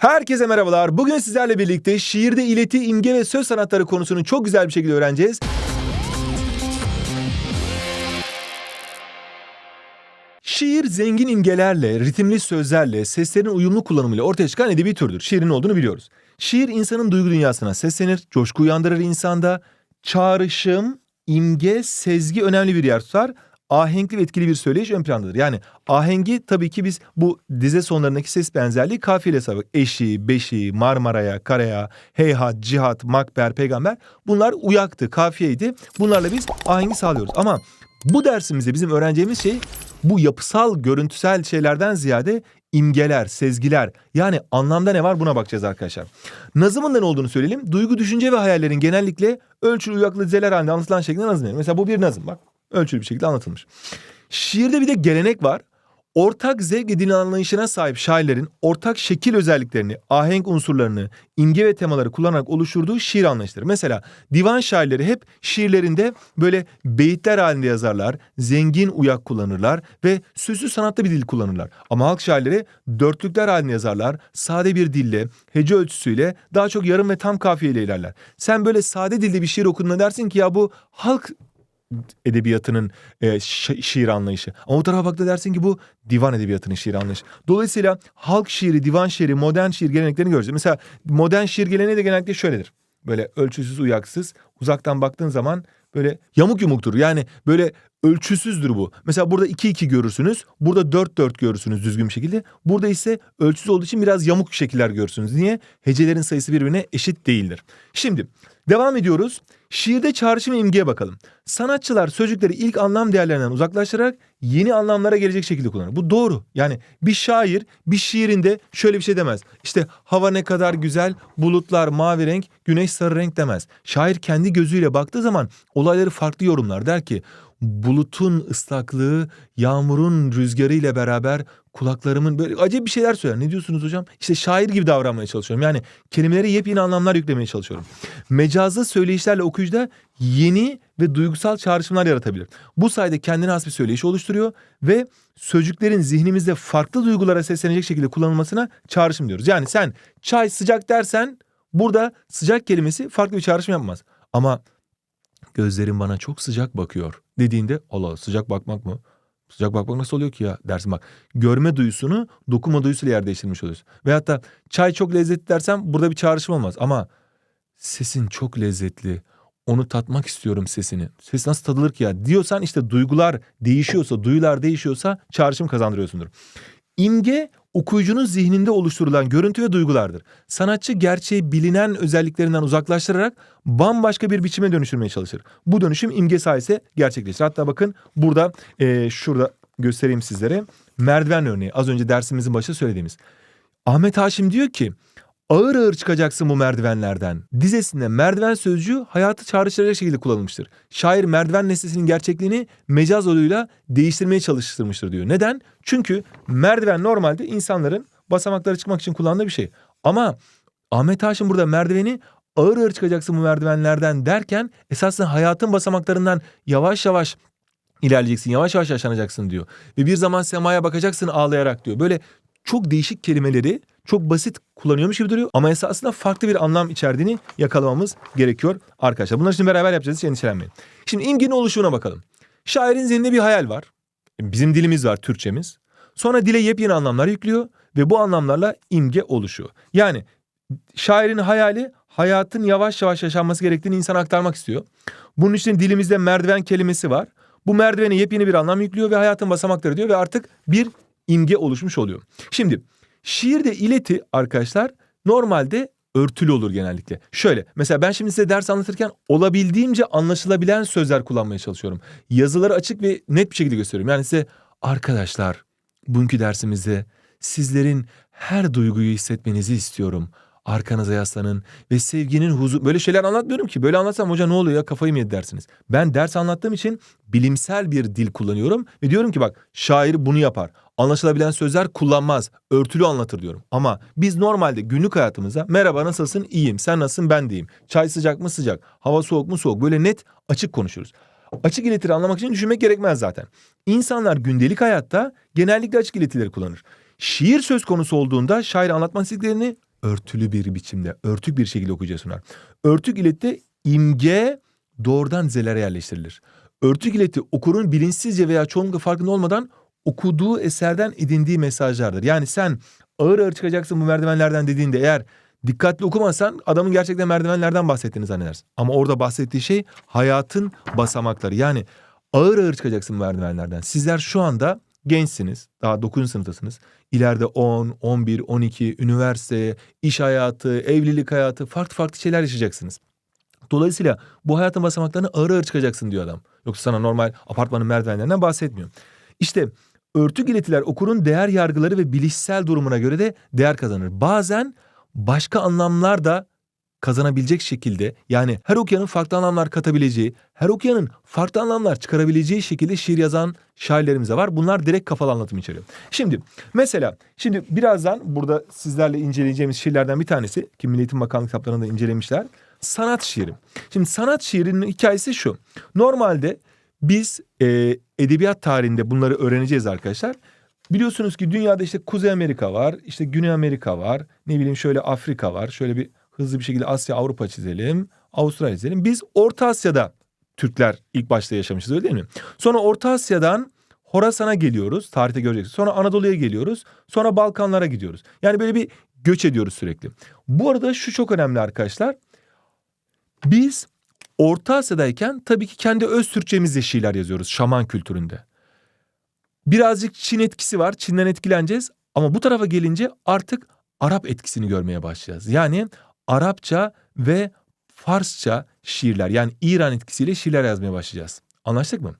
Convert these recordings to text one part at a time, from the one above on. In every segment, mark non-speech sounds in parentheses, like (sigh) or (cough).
Herkese merhabalar. Bugün sizlerle birlikte şiirde ileti, imge ve söz sanatları konusunu çok güzel bir şekilde öğreneceğiz. Şiir zengin imgelerle, ritimli sözlerle, seslerin uyumlu kullanımıyla ortaya çıkan edebi türdür. Şiirin olduğunu biliyoruz. Şiir insanın duygu dünyasına seslenir, coşku uyandırır insanda. Çağrışım, imge, sezgi önemli bir yer tutar. Ahenkli ve etkili bir söyleyiş ön plandadır. Yani ahengi tabii ki biz bu dize sonlarındaki ses benzerliği kafiyeyle sabık. Eşi, beşi, Marmara'ya, Karaya, Heyhat, Cihat, Makber, Peygamber bunlar uyaktı, kafiyeydi. Bunlarla biz ahengi sağlıyoruz. Ama bu dersimizde bizim öğreneceğimiz şey bu yapısal, görüntüsel şeylerden ziyade imgeler, sezgiler yani anlamda ne var buna bakacağız arkadaşlar. Nazımın da ne olduğunu söyleyelim. Duygu, düşünce ve hayallerin genellikle ölçülü uyaklı dizeler halinde anlatılan şeklinde nazım. Mesela bu bir nazım bak. Ölçülü bir şekilde anlatılmış. Şiirde bir de gelenek var. Ortak zevk edin anlayışına sahip şairlerin ortak şekil özelliklerini, ahenk unsurlarını, imge ve temaları kullanarak oluşturduğu şiir anlayışları. Mesela divan şairleri hep şiirlerinde böyle beyitler halinde yazarlar, zengin uyak kullanırlar ve süslü sanatlı bir dil kullanırlar. Ama halk şairleri dörtlükler halinde yazarlar, sade bir dille, hece ölçüsüyle daha çok yarım ve tam kafiyeyle ilerler. Sen böyle sade dilde bir şiir okuduğunda dersin ki ya bu halk edebiyatının e, şi- şiir anlayışı. Ama o tarafa baktığında dersin ki bu divan edebiyatının şiir anlayışı. Dolayısıyla halk şiiri, divan şiiri, modern şiir geleneklerini göreceğiz. Mesela modern şiir geleneği de genellikle şöyledir. Böyle ölçüsüz, uyaksız. Uzaktan baktığın zaman böyle yamuk yumuktur. Yani böyle ölçüsüzdür bu. Mesela burada 2-2 görürsünüz. Burada 4-4 görürsünüz düzgün bir şekilde. Burada ise ölçüsüz olduğu için biraz yamuk şekiller görürsünüz. Niye? Hecelerin sayısı birbirine eşit değildir. Şimdi devam ediyoruz. Şiirde çağrışım imgeye bakalım. Sanatçılar sözcükleri ilk anlam değerlerinden uzaklaştırarak yeni anlamlara gelecek şekilde kullanır. Bu doğru. Yani bir şair bir şiirinde şöyle bir şey demez. İşte hava ne kadar güzel, bulutlar mavi renk, güneş sarı renk demez. Şair kendi gözüyle baktığı zaman olayları farklı yorumlar. Der ki bulutun ıslaklığı, yağmurun rüzgarı ile beraber kulaklarımın böyle acayip bir şeyler söyler. Ne diyorsunuz hocam? İşte şair gibi davranmaya çalışıyorum. Yani kelimelere yepyeni anlamlar yüklemeye çalışıyorum. Mecazlı söyleyişlerle okuyucuda yeni ve duygusal çağrışımlar yaratabilir. Bu sayede kendine has bir söyleyiş oluşturuyor ve sözcüklerin zihnimizde farklı duygulara seslenecek şekilde kullanılmasına çağrışım diyoruz. Yani sen çay sıcak dersen burada sıcak kelimesi farklı bir çağrışım yapmaz. Ama gözlerin bana çok sıcak bakıyor dediğinde Allah sıcak bakmak mı? Sıcak bakmak nasıl oluyor ki ya dersin bak. Görme duyusunu dokunma duyusuyla yer değiştirmiş oluyorsun. Veyahut da çay çok lezzetli dersem burada bir çağrışım olmaz. Ama sesin çok lezzetli. Onu tatmak istiyorum sesini. Ses nasıl tadılır ki ya diyorsan işte duygular değişiyorsa, duyular değişiyorsa çağrışım kazandırıyorsundur. İmge okuyucunun zihninde oluşturulan görüntü ve duygulardır. Sanatçı gerçeği bilinen özelliklerinden uzaklaştırarak bambaşka bir biçime dönüştürmeye çalışır. Bu dönüşüm imge sayesinde gerçekleşir. Hatta bakın burada eee, şurada göstereyim sizlere. Merdiven örneği az önce dersimizin başında söylediğimiz. Ahmet Haşim diyor ki ağır ağır çıkacaksın bu merdivenlerden. Dizesinde merdiven sözcüğü hayatı çağrıştıracak şekilde kullanılmıştır. Şair merdiven nesnesinin gerçekliğini mecaz yoluyla değiştirmeye çalıştırmıştır diyor. Neden? Çünkü merdiven normalde insanların basamaklara çıkmak için kullandığı bir şey. Ama Ahmet Haşim burada merdiveni ağır ağır çıkacaksın bu merdivenlerden derken esasında hayatın basamaklarından yavaş yavaş ilerleyeceksin, yavaş yavaş yaşanacaksın diyor. Ve bir zaman semaya bakacaksın ağlayarak diyor. Böyle çok değişik kelimeleri çok basit kullanıyormuş gibi duruyor ama esasında farklı bir anlam içerdiğini yakalamamız gerekiyor arkadaşlar. Bunları şimdi beraber yapacağız hiç endişelenmeyin. Şimdi imgenin oluşumuna bakalım. Şairin zihninde bir hayal var. Bizim dilimiz var Türkçemiz. Sonra dile yepyeni anlamlar yüklüyor ve bu anlamlarla imge oluşuyor. Yani şairin hayali hayatın yavaş yavaş yaşanması gerektiğini insana aktarmak istiyor. Bunun için dilimizde merdiven kelimesi var. Bu merdivene yepyeni bir anlam yüklüyor ve hayatın basamakları diyor ve artık bir imge oluşmuş oluyor. Şimdi şiirde ileti arkadaşlar normalde örtülü olur genellikle. Şöyle mesela ben şimdi size ders anlatırken olabildiğimce anlaşılabilen sözler kullanmaya çalışıyorum. Yazıları açık ve net bir şekilde gösteriyorum. Yani size arkadaşlar bugünkü dersimizde sizlerin her duyguyu hissetmenizi istiyorum. Arkanıza yaslanın ve sevginin huzur... Böyle şeyler anlatmıyorum ki. Böyle anlatsam hoca ne oluyor ya kafayı mı yedi dersiniz. Ben ders anlattığım için bilimsel bir dil kullanıyorum. Ve diyorum ki bak şair bunu yapar. Anlaşılabilen sözler kullanmaz. Örtülü anlatır diyorum. Ama biz normalde günlük hayatımızda merhaba nasılsın iyiyim sen nasılsın ben deyim. Çay sıcak mı sıcak hava soğuk mu soğuk böyle net açık konuşuruz. Açık iletileri anlamak için düşünmek gerekmez zaten. İnsanlar gündelik hayatta genellikle açık iletileri kullanır. Şiir söz konusu olduğunda şair anlatmak istediklerini örtülü bir biçimde, örtük bir şekilde okuyucuya sunar. Örtük ilette imge doğrudan dizelere yerleştirilir. Örtük ileti okurun bilinçsizce veya çoğunlukla farkında olmadan okuduğu eserden edindiği mesajlardır. Yani sen ağır ağır çıkacaksın bu merdivenlerden dediğinde eğer dikkatli okumazsan adamın gerçekten merdivenlerden bahsettiğini zannedersin. Ama orada bahsettiği şey hayatın basamakları. Yani ağır ağır çıkacaksın merdivenlerden. Sizler şu anda gençsiniz. Daha 9. sınıftasınız. İleride 10, 11, 12, üniversite, iş hayatı, evlilik hayatı farklı farklı şeyler yaşayacaksınız. Dolayısıyla bu hayatın basamaklarını ağır ağır çıkacaksın diyor adam. Yoksa sana normal apartmanın merdivenlerinden bahsetmiyor. İşte örtük iletiler okurun değer yargıları ve bilişsel durumuna göre de değer kazanır. Bazen başka anlamlar da kazanabilecek şekilde yani her okuyanın farklı anlamlar katabileceği, her okuyanın farklı anlamlar çıkarabileceği şekilde şiir yazan şairlerimiz de var. Bunlar direkt kafalı anlatım içeriyor. Şimdi mesela şimdi birazdan burada sizlerle inceleyeceğimiz şiirlerden bir tanesi ki Milli Eğitim Bakanlığı kitaplarında incelemişler. Sanat şiiri. Şimdi sanat şiirinin hikayesi şu. Normalde biz e, edebiyat tarihinde bunları öğreneceğiz arkadaşlar. Biliyorsunuz ki dünyada işte Kuzey Amerika var, işte Güney Amerika var, ne bileyim şöyle Afrika var. Şöyle bir hızlı bir şekilde Asya, Avrupa çizelim, Avustralya çizelim. Biz Orta Asya'da Türkler ilk başta yaşamışız öyle değil mi? Sonra Orta Asya'dan Horasan'a geliyoruz, tarihte göreceksiniz. Sonra Anadolu'ya geliyoruz, sonra Balkanlara gidiyoruz. Yani böyle bir göç ediyoruz sürekli. Bu arada şu çok önemli arkadaşlar. Biz Orta Asya'dayken tabii ki kendi öz Türkçemizle şiirler yazıyoruz şaman kültüründe. Birazcık Çin etkisi var. Çin'den etkileneceğiz. Ama bu tarafa gelince artık Arap etkisini görmeye başlayacağız. Yani Arapça ve Farsça şiirler yani İran etkisiyle şiirler yazmaya başlayacağız. Anlaştık mı?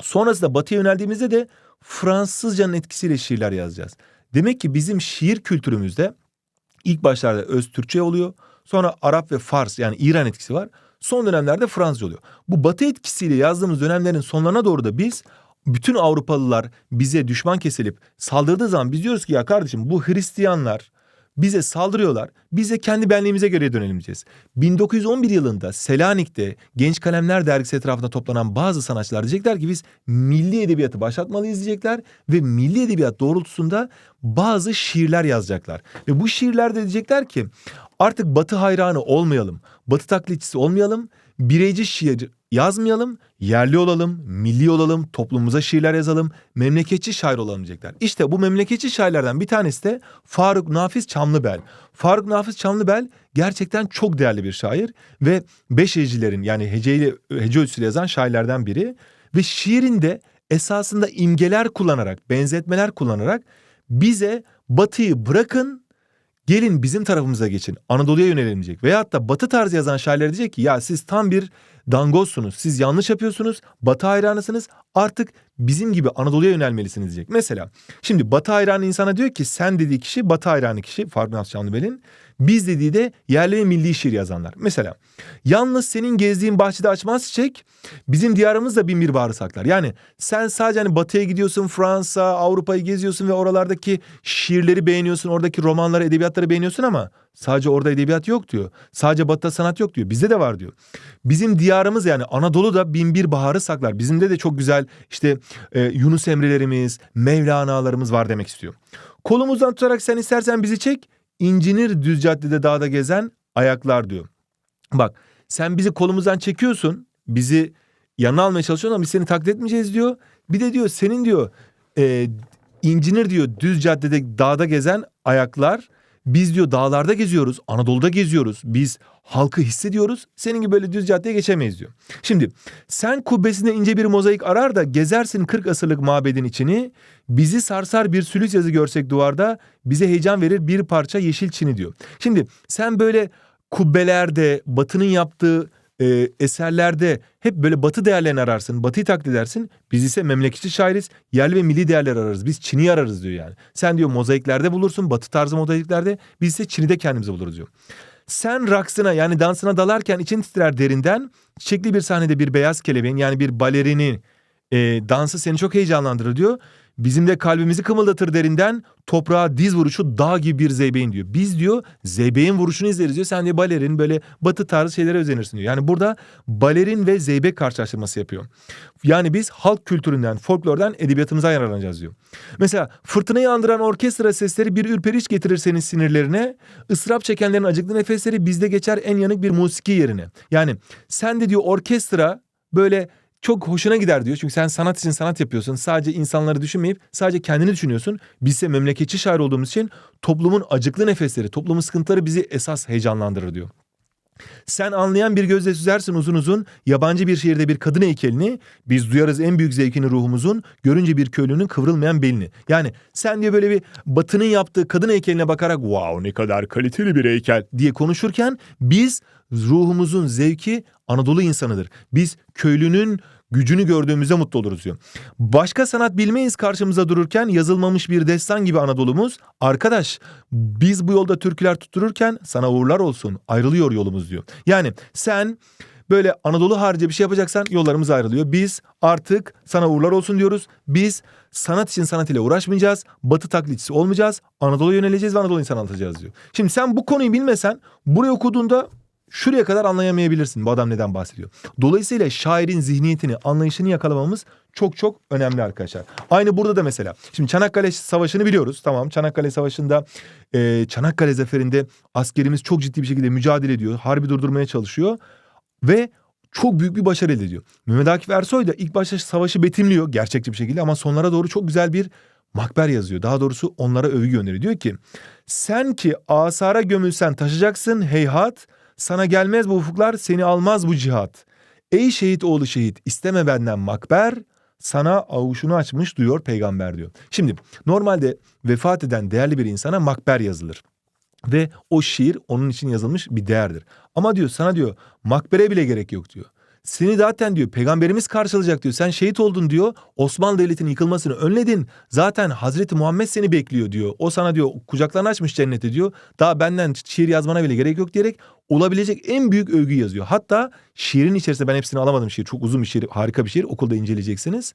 Sonrasında batıya yöneldiğimizde de Fransızcanın etkisiyle şiirler yazacağız. Demek ki bizim şiir kültürümüzde ilk başlarda öz Türkçe oluyor. Sonra Arap ve Fars yani İran etkisi var. Son dönemlerde Fransızca oluyor. Bu batı etkisiyle yazdığımız dönemlerin sonlarına doğru da biz bütün Avrupalılar bize düşman kesilip saldırdığı zaman biz diyoruz ki ya kardeşim bu Hristiyanlar bize saldırıyorlar. Biz de kendi benliğimize göre dönelim diyeceğiz. 1911 yılında Selanik'te Genç Kalemler dergisi etrafında toplanan bazı sanatçılar diyecekler ki biz milli edebiyatı başlatmalıyız diyecekler ve milli edebiyat doğrultusunda bazı şiirler yazacaklar. Ve bu şiirlerde diyecekler ki artık batı hayranı olmayalım, batı taklitçisi olmayalım, bireyci şiir yazmayalım, yerli olalım, milli olalım, toplumumuza şiirler yazalım, memleketçi şair olalım diyecekler. İşte bu memleketçi şairlerden bir tanesi de Faruk Nafiz Çamlıbel. Faruk Nafiz Çamlıbel gerçekten çok değerli bir şair ve beş hecelerin yani heceyle hece ölçüsüyle yazan şairlerden biri ve şiirinde esasında imgeler kullanarak, benzetmeler kullanarak bize batıyı bırakın gelin bizim tarafımıza geçin. Anadolu'ya yönelelim diyecek. Veyahut da batı tarzı yazan şairler diyecek ki ya siz tam bir dangozsunuz. Siz yanlış yapıyorsunuz. Batı hayranısınız. Artık bizim gibi Anadolu'ya yönelmelisiniz diyecek. Mesela şimdi batı hayranı insana diyor ki sen dediği kişi batı hayranı kişi Faruk Naz Şanlıbel'in. Biz dediği de yerli ve milli şiir yazanlar. Mesela yalnız senin gezdiğin bahçede açmaz çiçek bizim diyarımızda bin bir baharı saklar. Yani sen sadece hani batıya gidiyorsun Fransa, Avrupa'yı geziyorsun ve oralardaki şiirleri beğeniyorsun. Oradaki romanları, edebiyatları beğeniyorsun ama sadece orada edebiyat yok diyor. Sadece batıda sanat yok diyor. Bizde de var diyor. Bizim diyarımız yani Anadolu'da bin bir baharı saklar. Bizimde de çok güzel işte e, Yunus Emre'lerimiz, Mevlana'larımız var demek istiyor. Kolumuzdan tutarak sen istersen bizi çek. İncinir düz caddede dağda gezen ayaklar diyor. Bak sen bizi kolumuzdan çekiyorsun. Bizi yanına almaya çalışıyorsun ama biz seni taklit etmeyeceğiz diyor. Bir de diyor senin diyor e, incinir diyor düz caddede dağda gezen ayaklar. Biz diyor dağlarda geziyoruz, Anadolu'da geziyoruz. Biz halkı hissediyoruz. Senin gibi böyle düz caddeye geçemeyiz diyor. Şimdi sen kubbesinde ince bir mozaik arar da gezersin 40 asırlık mabedin içini. Bizi sarsar bir sülüs yazı görsek duvarda bize heyecan verir bir parça yeşil çini diyor. Şimdi sen böyle kubbelerde batının yaptığı e, eserlerde hep böyle batı değerlerini ararsın. Batıyı taklit edersin. Biz ise memleketçi şairiz. Yerli ve milli değerler ararız. Biz Çin'i ararız diyor yani. Sen diyor mozaiklerde bulursun. Batı tarzı mozaiklerde. Biz ise Çin'i de kendimize buluruz diyor. Sen raksına yani dansına dalarken için titrer derinden. Çiçekli bir sahnede bir beyaz kelebeğin yani bir balerinin e, dansı seni çok heyecanlandırır diyor. Bizim de kalbimizi kımıldatır derinden toprağa diz vuruşu dağ gibi bir zeybeğin diyor. Biz diyor zeybeğin vuruşunu izleriz diyor. Sen de balerin böyle batı tarzı şeylere özenirsin diyor. Yani burada balerin ve zeybek karşılaştırması yapıyor. Yani biz halk kültüründen, folklordan edebiyatımıza yararlanacağız diyor. Mesela fırtınayı andıran orkestra sesleri bir ürperiş getirir senin sinirlerine. Israp çekenlerin acıklı nefesleri bizde geçer en yanık bir musiki yerine. Yani sen de diyor orkestra böyle çok hoşuna gider diyor. Çünkü sen sanat için sanat yapıyorsun. Sadece insanları düşünmeyip sadece kendini düşünüyorsun. Biz ise memleketçi şair olduğumuz için toplumun acıklı nefesleri, toplumun sıkıntıları bizi esas heyecanlandırır diyor. Sen anlayan bir gözle süzersin uzun uzun yabancı bir şehirde bir kadın heykelini biz duyarız en büyük zevkini ruhumuzun görünce bir köylünün kıvrılmayan belini. Yani sen diye böyle bir batının yaptığı kadın heykeline bakarak wow ne kadar kaliteli bir heykel diye konuşurken biz ruhumuzun zevki Anadolu insanıdır. Biz köylünün gücünü gördüğümüzde mutlu oluruz diyor. Başka sanat bilmeyiz karşımıza dururken yazılmamış bir destan gibi Anadolu'muz. Arkadaş biz bu yolda türküler tuttururken sana uğurlar olsun ayrılıyor yolumuz diyor. Yani sen böyle Anadolu harici bir şey yapacaksan yollarımız ayrılıyor. Biz artık sana uğurlar olsun diyoruz. Biz sanat için sanat ile uğraşmayacağız. Batı taklitçisi olmayacağız. Anadolu'ya yöneleceğiz ve Anadolu insanı anlatacağız diyor. Şimdi sen bu konuyu bilmesen burayı okuduğunda şuraya kadar anlayamayabilirsin bu adam neden bahsediyor. Dolayısıyla şairin zihniyetini, anlayışını yakalamamız çok çok önemli arkadaşlar. Aynı burada da mesela. Şimdi Çanakkale Savaşı'nı biliyoruz. Tamam Çanakkale Savaşı'nda e, Çanakkale Zaferi'nde askerimiz çok ciddi bir şekilde mücadele ediyor. Harbi durdurmaya çalışıyor. Ve çok büyük bir başarı elde ediyor. Mehmet Akif Ersoy da ilk başta savaşı betimliyor gerçekçi bir şekilde ama sonlara doğru çok güzel bir makber yazıyor. Daha doğrusu onlara övgü gönderiyor. Diyor ki sen ki asara gömülsen taşacaksın heyhat sana gelmez bu ufuklar seni almaz bu cihat. Ey şehit oğlu şehit isteme benden makber sana avuşunu açmış duyuyor peygamber diyor. Şimdi normalde vefat eden değerli bir insana makber yazılır. Ve o şiir onun için yazılmış bir değerdir. Ama diyor sana diyor makbere bile gerek yok diyor. Seni zaten diyor peygamberimiz karşılayacak diyor. Sen şehit oldun diyor. Osmanlı Devleti'nin yıkılmasını önledin. Zaten Hazreti Muhammed seni bekliyor diyor. O sana diyor kucaklarını açmış cennete diyor. Daha benden şiir yazmana bile gerek yok diyerek olabilecek en büyük övgü yazıyor. Hatta şiirin içerisinde ben hepsini alamadım şiir. Çok uzun bir şiir, harika bir şiir. Okulda inceleyeceksiniz.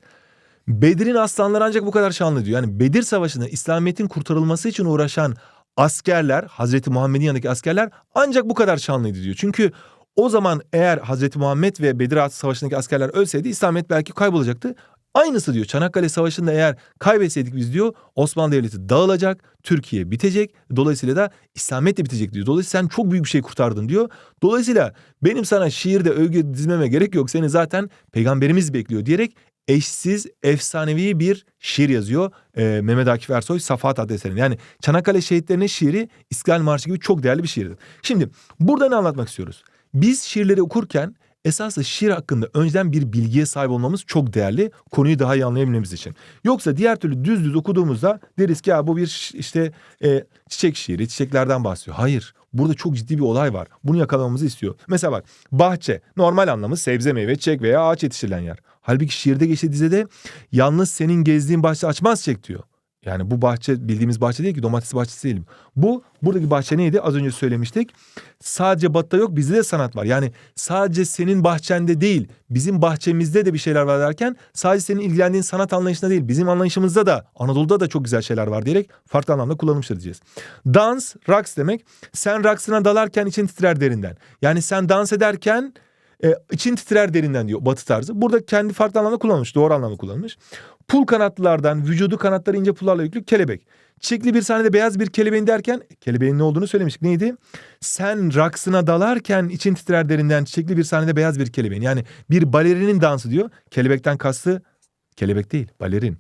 Bedir'in aslanları ancak bu kadar şanlı diyor. Yani Bedir Savaşı'nda İslamiyet'in kurtarılması için uğraşan askerler, Hazreti Muhammed'in yanındaki askerler ancak bu kadar şanlıydı diyor. Çünkü o zaman eğer Hazreti Muhammed ve Bedir Savaşı'ndaki askerler ölseydi İslamiyet belki kaybolacaktı. Aynısı diyor Çanakkale Savaşı'nda eğer kaybetseydik biz diyor Osmanlı Devleti dağılacak, Türkiye bitecek. Dolayısıyla da İslamiyet de bitecek diyor. Dolayısıyla sen çok büyük bir şey kurtardın diyor. Dolayısıyla benim sana şiirde övgü dizmeme gerek yok. Seni zaten peygamberimiz bekliyor diyerek eşsiz, efsanevi bir şiir yazıyor e, Mehmet Akif Ersoy Safat adlı. Yani Çanakkale şehitlerinin şiiri İstiklal Marşı gibi çok değerli bir şiirdir. Şimdi burada ne anlatmak istiyoruz? Biz şiirleri okurken esasında şiir hakkında önceden bir bilgiye sahip olmamız çok değerli. Konuyu daha iyi anlayabilmemiz için. Yoksa diğer türlü düz düz okuduğumuzda deriz ki ya bu bir işte e, çiçek şiiri, çiçeklerden bahsediyor. Hayır. Burada çok ciddi bir olay var. Bunu yakalamamızı istiyor. Mesela bak bahçe normal anlamı sebze meyve çiçek veya ağaç yetiştirilen yer. Halbuki şiirde geçtiği dizede yalnız senin gezdiğin bahçe açmaz çiçek diyor. Yani bu bahçe bildiğimiz bahçe değil ki domates bahçesi değil. Bu buradaki bahçe neydi? Az önce söylemiştik. Sadece batta yok bizde de sanat var. Yani sadece senin bahçende değil bizim bahçemizde de bir şeyler var derken sadece senin ilgilendiğin sanat anlayışında değil bizim anlayışımızda da Anadolu'da da çok güzel şeyler var diyerek farklı anlamda kullanılmıştır diyeceğiz. Dans, raks demek. Sen raksına dalarken için titrer derinden. Yani sen dans ederken e, için titrer derinden diyor batı tarzı. Burada kendi farklı anlamda kullanılmış. Doğru anlamda kullanılmış. Pul kanatlılardan vücudu kanatları ince pullarla yüklü kelebek. Çiçekli bir sahnede beyaz bir kelebeğin derken kelebeğin ne olduğunu söylemiştik. Neydi? Sen raksına dalarken için titrer derinden çiçekli bir sahnede beyaz bir kelebeğin. Yani bir balerinin dansı diyor. Kelebekten kastı kelebek değil balerin.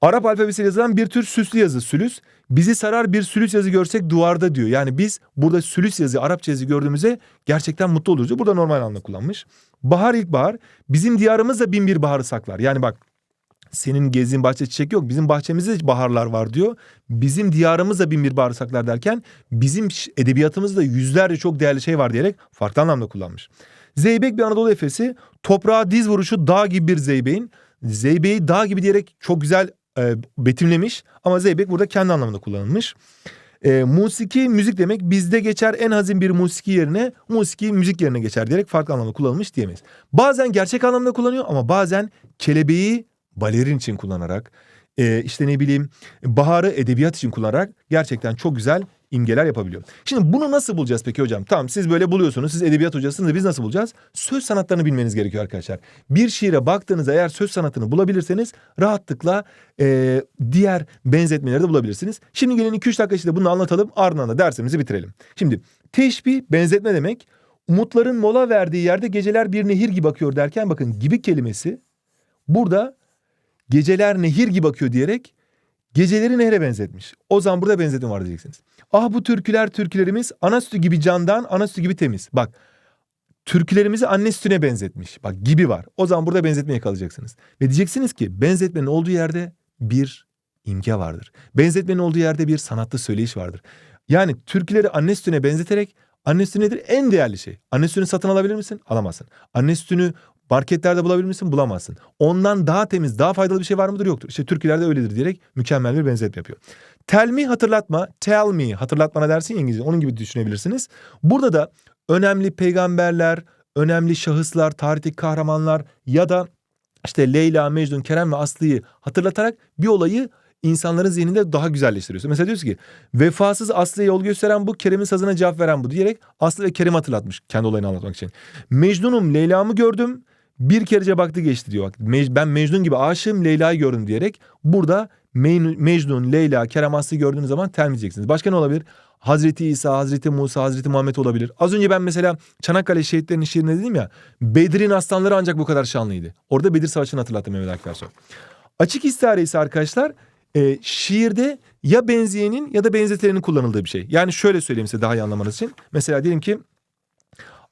Arap alfabesiyle yazılan bir tür süslü yazı sülüs. Bizi sarar bir sülüs yazı görsek duvarda diyor. Yani biz burada sülüs yazı, Arapça yazı gördüğümüzde gerçekten mutlu oluruz. diyor. Burada normal anlamda kullanmış. Bahar ilkbahar. Bizim diyarımız da bin bir baharı saklar. Yani bak senin gezdiğin bahçe çiçek yok. Bizim bahçemizde de baharlar var diyor. Bizim diyarımız bin bir bahar saklar derken bizim edebiyatımızda yüzlerce çok değerli şey var diyerek farklı anlamda kullanmış. Zeybek bir Anadolu efesi. Toprağa diz vuruşu dağ gibi bir zeybeğin. Zeybeği dağ gibi diyerek çok güzel e, betimlemiş ama zeybek burada kendi anlamında kullanılmış. E, musiki müzik demek bizde geçer en hazin bir musiki yerine musiki müzik yerine geçer diyerek farklı anlamda kullanılmış diyemeyiz. Bazen gerçek anlamda kullanıyor ama bazen kelebeği balerin için kullanarak e, işte ne bileyim baharı edebiyat için kullanarak gerçekten çok güzel imgeler yapabiliyor. Şimdi bunu nasıl bulacağız peki hocam? Tamam siz böyle buluyorsunuz. Siz edebiyat hocasınız da biz nasıl bulacağız? Söz sanatlarını bilmeniz gerekiyor arkadaşlar. Bir şiire baktığınızda eğer söz sanatını bulabilirseniz rahatlıkla e, diğer benzetmeleri de bulabilirsiniz. Şimdi gelin 2-3 dakika içinde bunu anlatalım ardından da dersimizi bitirelim. Şimdi teşbih benzetme demek umutların mola verdiği yerde geceler bir nehir gibi akıyor derken bakın gibi kelimesi burada geceler nehir gibi akıyor diyerek geceleri nehre benzetmiş. O zaman burada benzetim var diyeceksiniz. Ah bu türküler türkülerimiz ana sütü gibi candan ana sütü gibi temiz. Bak türkülerimizi anne sütüne benzetmiş. Bak gibi var. O zaman burada benzetmeye kalacaksınız. Ve diyeceksiniz ki benzetmenin olduğu yerde bir imge vardır. Benzetmenin olduğu yerde bir sanatlı söyleyiş vardır. Yani türküleri anne sütüne benzeterek anne sütü nedir? En değerli şey. Anne sütünü satın alabilir misin? Alamazsın. Anne sütünü marketlerde bulabilir misin? Bulamazsın. Ondan daha temiz, daha faydalı bir şey var mıdır? Yoktur. İşte türkülerde öyledir diyerek mükemmel bir benzetme yapıyor. Tell me hatırlatma, tell me hatırlatmana dersin ya İngilizce. Onun gibi düşünebilirsiniz. Burada da önemli peygamberler, önemli şahıslar, tarihteki kahramanlar ya da işte Leyla, Mecnun, Kerem ve Aslı'yı hatırlatarak bir olayı insanların zihninde daha güzelleştiriyorsun. Mesela diyorsun ki vefasız Aslı'ya yol gösteren bu, Kerem'in sazına cevap veren bu diyerek Aslı ve Kerem'i hatırlatmış kendi olayını anlatmak için. Mecnun'um Leyla'mı gördüm bir kerece baktı geçti diyor. Ben Mecnun gibi aşığım Leyla'yı gördüm diyerek burada Me- Mecnun, Leyla, Kerem Aslı'yı gördüğünüz zaman termeyeceksiniz. Başka ne olabilir? Hazreti İsa, Hazreti Musa, Hazreti Muhammed olabilir. Az önce ben mesela Çanakkale şehitlerinin şiirinde dedim ya. Bedir'in aslanları ancak bu kadar şanlıydı. Orada Bedir Savaşı'nı hatırlattım Mehmet Akif Ersoy. Açık istihare ise arkadaşlar e, şiirde ya benzeyenin ya da benzetenin kullanıldığı bir şey. Yani şöyle söyleyeyim size daha iyi anlamanız için. Mesela diyelim ki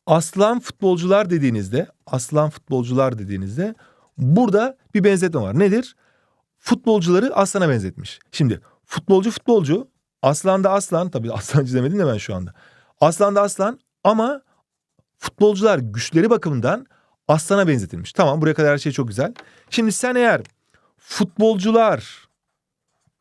aslan futbolcular dediğinizde, aslan futbolcular dediğinizde burada bir benzetme var. Nedir? Futbolcuları aslana benzetmiş. Şimdi futbolcu futbolcu, aslan da aslan, tabii aslancı demedim de ben şu anda. Aslan da aslan ama futbolcular güçleri bakımından aslana benzetilmiş. Tamam buraya kadar her şey çok güzel. Şimdi sen eğer futbolcular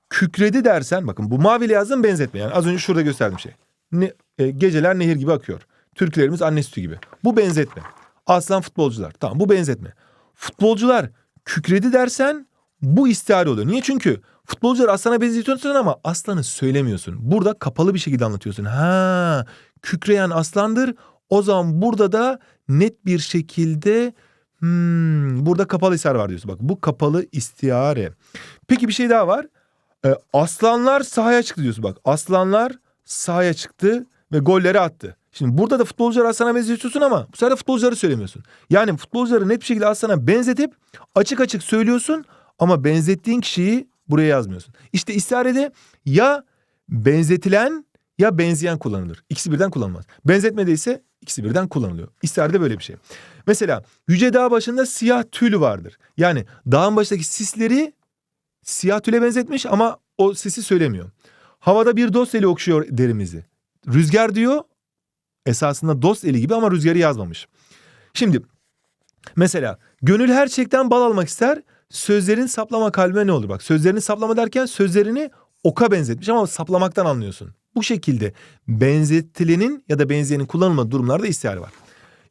kükredi dersen bakın bu maviyle yazdığım benzetme yani az önce şurada gösterdiğim şey. Ne, e, geceler nehir gibi akıyor. Türkülerimiz anne sütü gibi. Bu benzetme. Aslan futbolcular. Tamam bu benzetme. Futbolcular kükredi dersen bu istihare oluyor. Niye? Çünkü futbolcular aslana benzetiyorsun ama aslanı söylemiyorsun. Burada kapalı bir şekilde anlatıyorsun. Ha, kükreyen aslandır. O zaman burada da net bir şekilde hmm, burada kapalı hisar var diyorsun. Bak bu kapalı istihare. Peki bir şey daha var. Ee, aslanlar sahaya çıktı diyorsun bak. Aslanlar sahaya çıktı ve golleri attı. Şimdi burada da futbolcuları aslana benzetiyorsun ama bu sefer de futbolcuları söylemiyorsun. Yani futbolcuları net bir şekilde aslana benzetip açık açık söylüyorsun ama benzettiğin kişiyi buraya yazmıyorsun. İşte istiharede ya benzetilen ya benzeyen kullanılır. İkisi birden kullanılmaz. Benzetmede ise ikisi birden kullanılıyor. İstiharede böyle bir şey. Mesela Yüce Dağ başında siyah tül vardır. Yani dağın başındaki sisleri siyah tüle benzetmiş ama o sisi söylemiyor. Havada bir dost eli okşuyor derimizi. Rüzgar diyor esasında dost eli gibi ama rüzgarı yazmamış. Şimdi mesela gönül her çiçekten bal almak ister. Sözlerin saplama kalbime ne olur? Bak sözlerini saplama derken sözlerini oka benzetmiş ama saplamaktan anlıyorsun. Bu şekilde benzetilenin ya da benzeyenin kullanılmadığı durumlarda istihare var.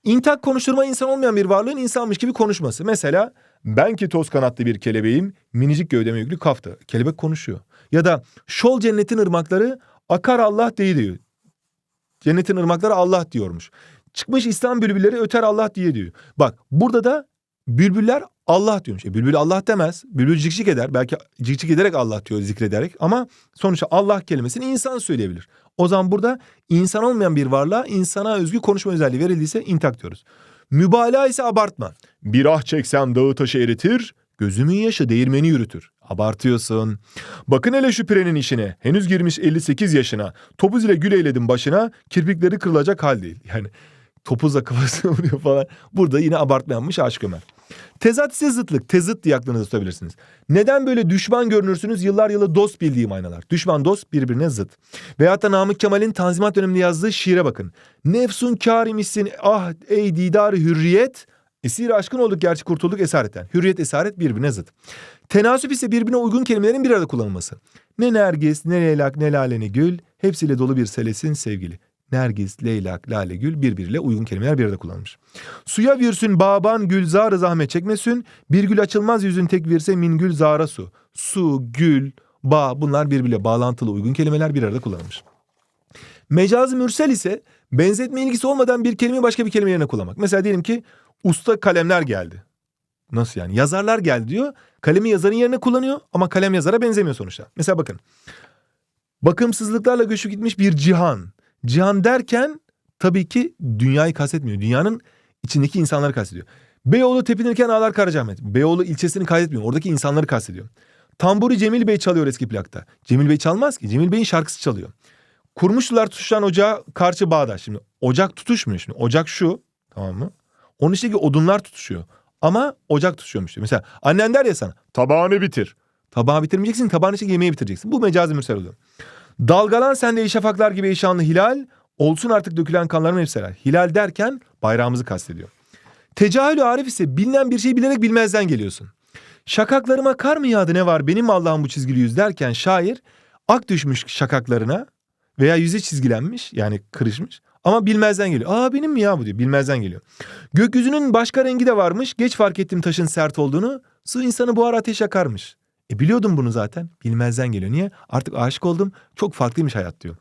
İntak konuşturma insan olmayan bir varlığın insanmış gibi konuşması. Mesela ben ki toz kanatlı bir kelebeğim minicik gövdeme yüklü kaftı. Kelebek konuşuyor. Ya da şol cennetin ırmakları akar Allah değil diyor. Cennetin ırmakları Allah diyormuş. Çıkmış İslam bülbülleri öter Allah diye diyor. Bak burada da bülbüller Allah diyormuş. E, bülbül Allah demez. Bülbül cik cik eder. Belki cik cik ederek Allah diyor zikrederek. Ama sonuçta Allah kelimesini insan söyleyebilir. O zaman burada insan olmayan bir varlığa insana özgü konuşma özelliği verildiyse intak diyoruz. Mübalağa ise abartma. Bir ah çeksem dağı taşı eritir, gözümün yaşı değirmeni yürütür. Abartıyorsun. Bakın hele şu pirenin işine. Henüz girmiş 58 yaşına. Topuz ile gül eyledim başına. Kirpikleri kırılacak hal değil. Yani topuzla kafasına (laughs) vuruyor falan. Burada yine abartma yapmış Aşık Ömer. Tezat ise zıtlık. Tezıt diye aklınızda tutabilirsiniz. Neden böyle düşman görünürsünüz yıllar yılı dost bildiğim aynalar. Düşman dost birbirine zıt. Veyahut da Namık Kemal'in Tanzimat döneminde yazdığı şiire bakın. Nefsun kârimişsin ah ey didar hürriyet. Esir aşkın olduk gerçi kurtulduk esaretten. Hürriyet esaret birbirine zıt. Tenasüp ise birbirine uygun kelimelerin bir arada kullanılması. Ne nergis, ne leylak, ne lale, ne gül. Hepsiyle dolu bir selesin sevgili. Nergis, leylak, lale, gül birbiriyle uygun kelimeler bir arada kullanılmış. Suya virsün baban gül zarı zahmet çekmesin. Bir gül açılmaz yüzün tek virse min gül zara su. Su, gül, bağ bunlar birbiriyle bağlantılı uygun kelimeler bir arada kullanılmış. Mecazı mürsel ise benzetme ilgisi olmadan bir kelimeyi başka bir kelime yerine kullanmak. Mesela diyelim ki usta kalemler geldi. Nasıl yani? Yazarlar geldi diyor. Kalemi yazarın yerine kullanıyor ama kalem yazara benzemiyor sonuçta. Mesela bakın. Bakımsızlıklarla göçüp gitmiş bir cihan. Cihan derken tabii ki dünyayı kastetmiyor. Dünyanın içindeki insanları kastediyor. Beyoğlu tepinirken ağlar Karacaahmet. Beyoğlu ilçesini kaydetmiyor. Oradaki insanları kastediyor. Tamburi Cemil Bey çalıyor eski plakta. Cemil Bey çalmaz ki. Cemil Bey'in şarkısı çalıyor. Kurmuşlar tutuşan ocağa karşı bağdaş. Şimdi ocak tutuşmuyor şimdi. Ocak şu tamam mı? Onun içindeki odunlar tutuşuyor. Ama ocak tutuşuyormuş diyor. Mesela annen der ya sana tabağını bitir. Tabağı bitirmeyeceksin tabağın içindeki yemeği bitireceksin. Bu mecazi mürsel oluyor. Dalgalan sende ey şafaklar gibi ey şanlı hilal. Olsun artık dökülen kanlarım hepsi helal. Hilal derken bayrağımızı kastediyor. Tecahülü arif ise bilinen bir şeyi bilerek bilmezden geliyorsun. Şakaklarıma kar mı yağdı ne var benim Allah'ım bu çizgili yüz derken şair ak düşmüş şakaklarına veya yüze çizgilenmiş yani kırışmış ama bilmezden geliyor. Aa benim mi ya bu diyor bilmezden geliyor. Gökyüzünün başka rengi de varmış geç fark ettim taşın sert olduğunu su insanı buhar ateş yakarmış. E biliyordum bunu zaten bilmezden geliyor. Niye? Artık aşık oldum çok farklıymış hayat diyor.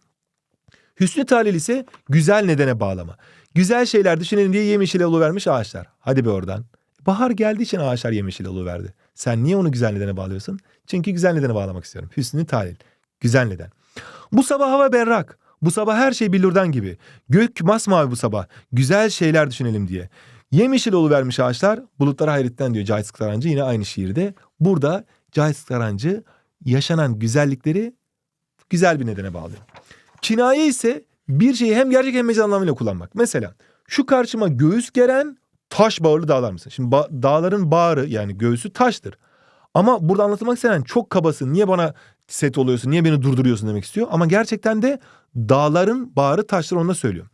Hüsnü talil ise güzel nedene bağlama. Güzel şeyler düşünelim diye yemyeşil vermiş ağaçlar. Hadi be oradan. Bahar geldiği için ağaçlar yemyeşil verdi. Sen niye onu güzel nedene bağlıyorsun? Çünkü güzel nedene bağlamak istiyorum. Hüsnü talil. Güzel neden. Bu sabah hava berrak. Bu sabah her şey billurdan gibi. Gök masmavi bu sabah. Güzel şeyler düşünelim diye. Yemyeşil vermiş ağaçlar bulutlara hayretten diyor Cahit Sıtkarancı yine aynı şiirde. Burada Cahit Sıtkarancı yaşanan güzellikleri güzel bir nedene bağlıyor. Kinaye ise bir şeyi hem gerçek hem mecaz anlamıyla kullanmak. Mesela şu karşıma göğüs geren taş bağırlı dağlar mısın? Şimdi ba- dağların bağrı yani göğsü taştır. Ama burada anlatmak istenen çok kabasın. Niye bana set oluyorsun? Niye beni durduruyorsun demek istiyor. Ama gerçekten de dağların bağrı taştır onu da söylüyor.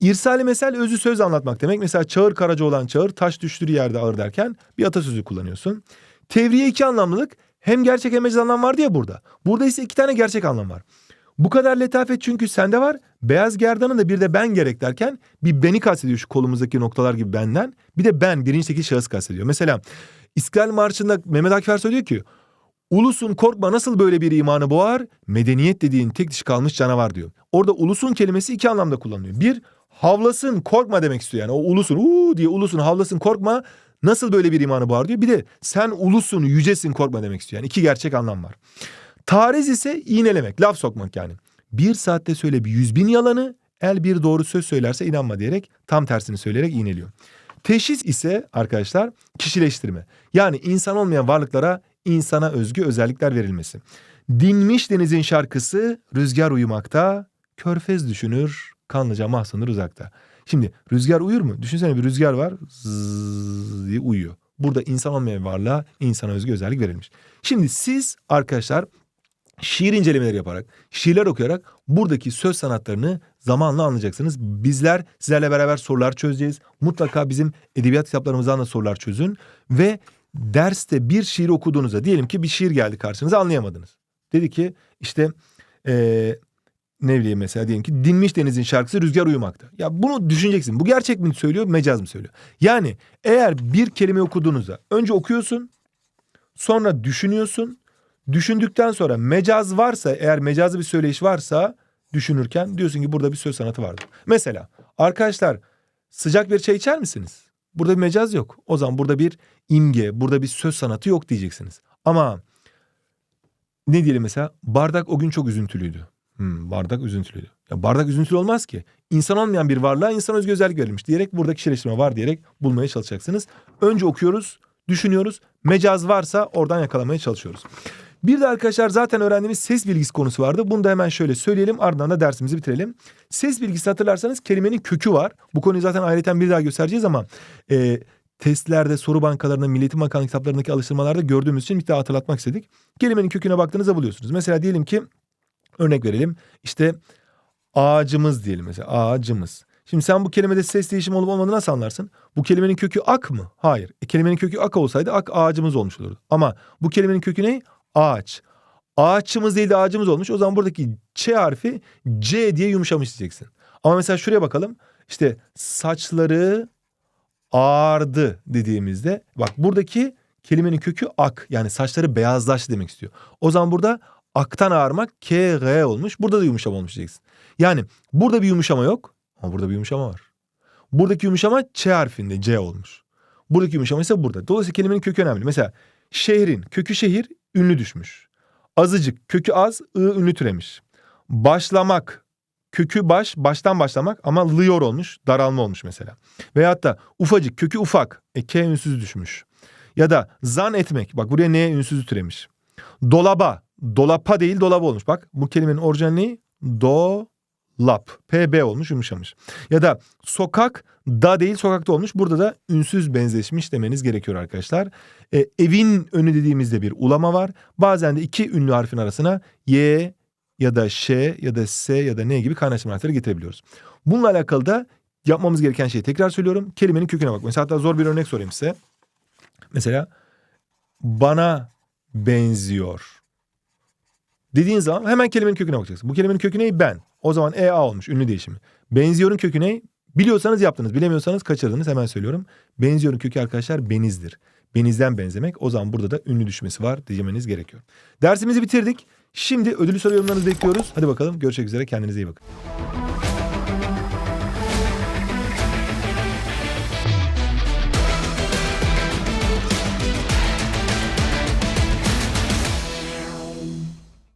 İrsali mesel özü söz anlatmak demek. Mesela çağır karaca olan çağır taş düştüğü yerde ağır derken bir atasözü kullanıyorsun. Tevriye iki anlamlılık hem gerçek hem mecaz anlam var diye burada. Burada ise iki tane gerçek anlam var. Bu kadar letafet çünkü sende var. Beyaz gerdanın da bir de ben gerek derken bir beni kastediyor şu kolumuzdaki noktalar gibi benden. Bir de ben birinci şahıs kastediyor. Mesela İstiklal Marşı'nda Mehmet Akif Ersoy diyor ki Ulusun korkma nasıl böyle bir imanı boğar? Medeniyet dediğin tek dişi kalmış canavar diyor. Orada ulusun kelimesi iki anlamda kullanılıyor. Bir havlasın korkma demek istiyor yani. O ulusun uuu diye ulusun havlasın korkma nasıl böyle bir imanı boğar diyor. Bir de sen ulusun yücesin korkma demek istiyor. Yani iki gerçek anlam var. Tariz ise iğnelemek, laf sokmak yani. Bir saatte söyle bir yüz bin yalanı, el bir doğru söz söylerse inanma diyerek tam tersini söyleyerek iğneliyor. Teşhis ise arkadaşlar kişileştirme. Yani insan olmayan varlıklara insana özgü özellikler verilmesi. Dinmiş denizin şarkısı rüzgar uyumakta, körfez düşünür, kanlıca mahsunur uzakta. Şimdi rüzgar uyur mu? Düşünsene bir rüzgar var zzz diye uyuyor. Burada insan olmayan varlığa insana özgü özellik verilmiş. Şimdi siz arkadaşlar şiir incelemeleri yaparak, şiirler okuyarak buradaki söz sanatlarını zamanla anlayacaksınız. Bizler sizlerle beraber sorular çözeceğiz. Mutlaka bizim edebiyat kitaplarımızdan da sorular çözün ve derste bir şiir okuduğunuzda diyelim ki bir şiir geldi karşınıza anlayamadınız. Dedi ki işte ee, ne bileyim mesela diyelim ki Dinmiş Deniz'in şarkısı Rüzgar Uyumakta. Ya bunu düşüneceksin. Bu gerçek mi söylüyor, mecaz mı söylüyor? Yani eğer bir kelime okuduğunuzda önce okuyorsun, sonra düşünüyorsun. Düşündükten sonra mecaz varsa, eğer mecazlı bir söyleyiş varsa düşünürken diyorsun ki burada bir söz sanatı vardır. Mesela arkadaşlar sıcak bir çay içer misiniz? Burada bir mecaz yok. O zaman burada bir imge, burada bir söz sanatı yok diyeceksiniz. Ama ne diyelim mesela bardak o gün çok üzüntülüydü. Hmm, bardak üzüntülüydü. Ya bardak üzüntülü olmaz ki. İnsan olmayan bir varlığa insan özgü özellik verilmiş diyerek burada kişileştirme var diyerek bulmaya çalışacaksınız. Önce okuyoruz, düşünüyoruz. Mecaz varsa oradan yakalamaya çalışıyoruz. Bir de arkadaşlar zaten öğrendiğimiz ses bilgisi konusu vardı. Bunu da hemen şöyle söyleyelim ardından da dersimizi bitirelim. Ses bilgisi hatırlarsanız kelimenin kökü var. Bu konuyu zaten ayrıca bir daha göstereceğiz ama e, testlerde, soru bankalarında, Milli Bakanlığı kitaplarındaki alıştırmalarda gördüğümüz için bir daha hatırlatmak istedik. Kelimenin köküne baktığınızda buluyorsunuz. Mesela diyelim ki örnek verelim. İşte ağacımız diyelim mesela ağacımız. Şimdi sen bu kelimede ses değişimi olup olmadığını nasıl anlarsın? Bu kelimenin kökü ak mı? Hayır. E, kelimenin kökü ak olsaydı ak ağacımız olmuş olurdu. Ama bu kelimenin kökü ne? Ağaç. Ağaççımız değil de ağacımız olmuş. O zaman buradaki Ç harfi C diye yumuşamış diyeceksin. Ama mesela şuraya bakalım. İşte saçları ağardı dediğimizde bak buradaki kelimenin kökü ak yani saçları beyazlaştı demek istiyor. O zaman burada aktan ağarmak k r olmuş. Burada da yumuşama olmuş diyeceksin. Yani burada bir yumuşama yok ama burada bir yumuşama var. Buradaki yumuşama ç harfinde c olmuş. Buradaki yumuşama ise burada. Dolayısıyla kelimenin kökü önemli. Mesela şehrin kökü şehir ünlü düşmüş. Azıcık kökü az ı ünlü türemiş. Başlamak kökü baş baştan başlamak ama lıyor olmuş daralma olmuş mesela. Veyahut da ufacık kökü ufak e, k ünsüz düşmüş. Ya da zan etmek bak buraya n ünsüzü türemiş. Dolaba dolapa değil dolaba olmuş bak bu kelimenin orijinali neyi? Dolap pb olmuş yumuşamış. Ya da sokak da değil sokakta olmuş burada da ünsüz benzeşmiş demeniz gerekiyor arkadaşlar. E, evin önü dediğimizde bir ulama var. Bazen de iki ünlü harfin arasına y ya da ş ya da s ya da n gibi kaynaştırma harfleri getirebiliyoruz. Bununla alakalı da yapmamız gereken şeyi tekrar söylüyorum. Kelimenin köküne bak. Mesela hatta zor bir örnek sorayım size. Mesela bana benziyor. Dediğin zaman hemen kelimenin köküne bakacaksın. Bu kelimenin kökü ne? Ben. O zaman EA olmuş ünlü değişimi. Benziyorun kökü ne? Biliyorsanız yaptınız. Bilemiyorsanız kaçırdınız. Hemen söylüyorum. Benziyorun kökü arkadaşlar benizdir. Benizden benzemek. O zaman burada da ünlü düşmesi var diyemeniz gerekiyor. Dersimizi bitirdik. Şimdi ödülü soru yorumlarınızı bekliyoruz. Hadi bakalım görüşmek üzere. Kendinize iyi bakın.